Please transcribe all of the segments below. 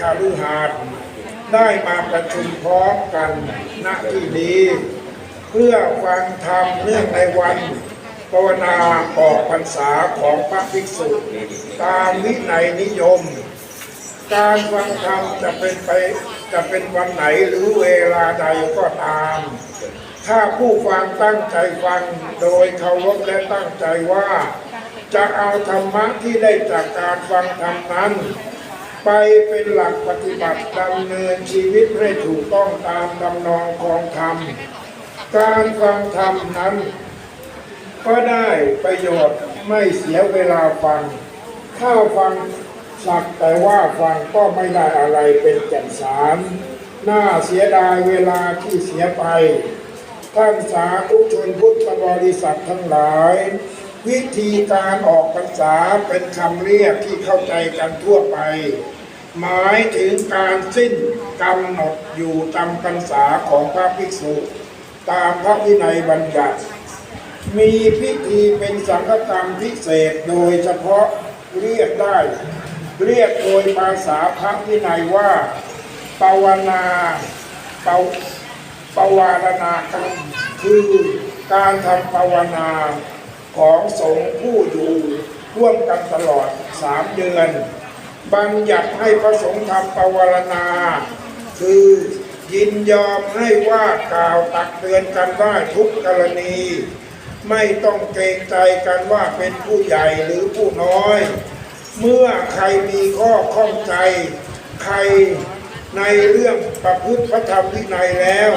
คาลือหาดได้มาประชุมพร้อมกันณที่นี้ เพื่อฟังธรรมเนื่องในวันภาวนาออกพรรษาของพระภิกษุ ตามวินัยนิยม การฟังธรรมจะเป็นไปจะเป็นวันไหนหรือเวลาใดก็ตาม ถ้าผู้ฟังตั้งใจฟังโดยเคารพและตั้งใจว่า จะเอาธรรมะที่ได้จากการฟังธรรมนั้น ไปเป็นหลักปฏิบัติดำเนินชีวิตให้ถูกต้องตามดำนองของธรรม การฟังธรรมนั้น ก็ได้ประโยชน์ไม่เสียเวลาฟัง ถ้าฟังสักแต่ว่าฟังก็ไม่ได้อะไรเป็นแก่นสาร น่าเสียดายเวลาที่เสียไปท่านสาธุชนพุทธบริษัททั้งหลาย วิธีการออกพรรษาเป็นคำเรียกที่เข้าใจกันทั่วไป หมายถึงการสิ้นกำหนดอยู่ตามพรรษาของพระภิกษุ ตามพระวินัยบัญญัติ มีพิธีเป็นสังฆกรรมพิเศษโดยเฉพาะเรียกได้ เรียกโดยภาษาพระวินัยว่าปวนาปวปวารณากรรมคือการทำภาวนาของสงฆ์ผู้อยู่ร่วมกันตลอดสามเดือน บัญญัติให้พระสงฆ์ทำปวารณา คือยินยอมให้ว่ากล่าวตักเตือนกันได้ทุกกรณี ไม่ต้องเกรงใจกันว่าเป็นผู้ใหญ่หรือผู้น้อย เมื่อใครมีข้อข้องใจ ใครในเรื่องประพฤติพระธรรมวินัยแล้ว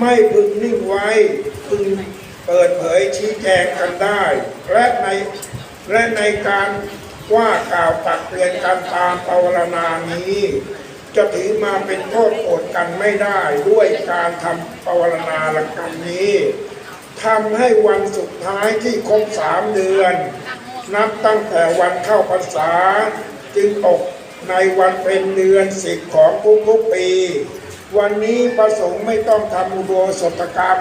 ไม่พึงนิ่งไว้พึงเปิดเผยชี้แจงกันได้ และในและในการ ว่ากล่าวตักเตือนกันตามปวารณานี้ จะถือมาเป็นโทษโกรธกันไม่ได้ด้วยการทำปวารณาละกกรรมนี้ทำให้วันสุดท้ายที่ครบสามเดือน นับตั้งแต่วันเข้าพรรษา จึงตกในวันเป็นเดือนสิบของทุกๆปี วันนี้ประสงค์ไม่ต้องทำอุโบสถกรรม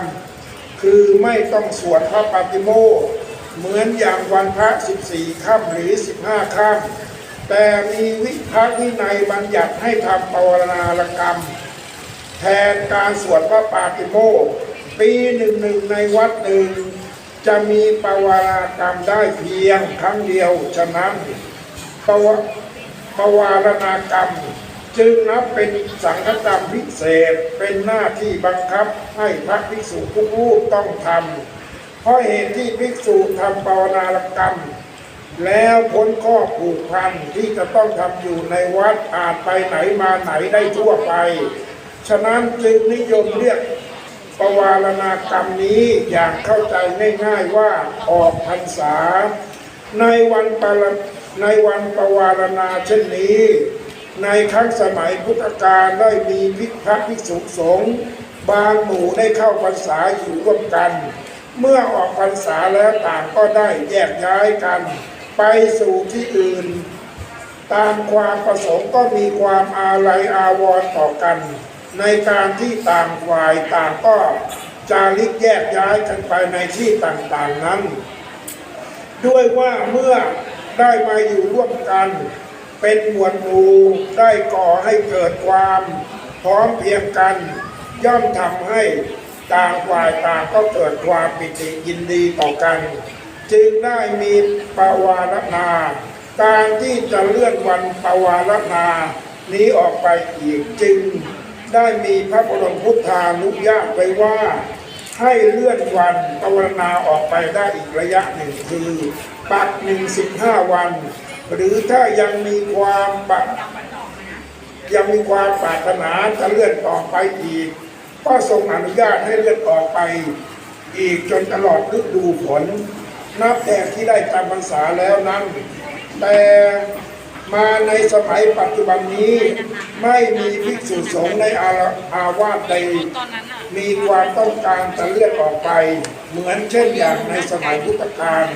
คือไม่ต้องสวดพระปาติโมกข์ เหมือนอย่างวันพระ 14ค่ำหรือ 15ค่ำแต่มีวิพระวินัยบัญญัติให้ทำปวารณาลกรรม แทนการสวดพระปาติโมกปีหนึ่งหนึ่งในวัดหนึ่ง จะมีปวารากรรมได้เพียงครั้งเดียว ฉะนั้นปวปวารณากรรม จึงนับเป็นสังฆกรรมพิเศษเป็นหน้าที่บังคับให้พระภิกษุทุกรูปต้องทำ เพราะเหตุที่ภิกษุทำปวารณากรรม แล้วพ้นข้อผูกพันที่จะต้องทำอยู่ในวัดอาจไปไหนมาไหนได้ทั่วไป ฉะนั้นจึงนิยมเรียกปวารณากรรมนี้อย่างเข้าใจง่ายๆว่าออกพรรษา ในวันปรในวันปวารณาเช่นนี้ ในครั้งสมัยพุทธกาลได้มีพิพระภิกษุสงฆ์บางหมู่ได้เข้าพรรษาอยู่ร่วมกัน เมื่อออกพรรษาแล้วต่างก็ได้แยกย้ายกัน ไปสู่ที่อื่น ตามความประสงค์ก็มีความอาลัยอาวรณ์ต่อกัน ในการที่ต่างฝ่ายต่างก็จาริกแยกย้ายกันไปในที่ต่างๆนั้น ด้วยว่าเมื่อได้มาอยู่ร่วมกัน เป็นหมวดหมู่ได้ก่อให้เกิดความพร้อมเพรียงกัน ย่อมทำให้ ต่างฝ่ายต่างก็เกิดความปิติยินดีต่อกัน จึงได้มีปวารณา การที่จะเลื่อนวันปวารณา นี้ออกไปอีกจึงได้มีพระบรมพุทธานุญาตไว้ว่า ให้เลื่อนวันปวารณาออกไปได้อีกระยะหนึ่งคือปักหนึ่งสิบห้าวัน หรือถ้ายังมีความปักยังมีความปรารถนาจะเลื่อนต่อไปอีก ก็ทรงอนุญาตให้เลือนออกไป อีกจนตลอดฤดูฝนนับแต่ที่ได้จำพรรษาแล้วนั้น แต่มาในสมัยปัจจุบันนี้ไม่มีภิกษุสงฆ์ในอาอาวาสใดมีความต้องการจะเลือนออกไป เหมือนเช่นอย่างในสมัยพุทธกาล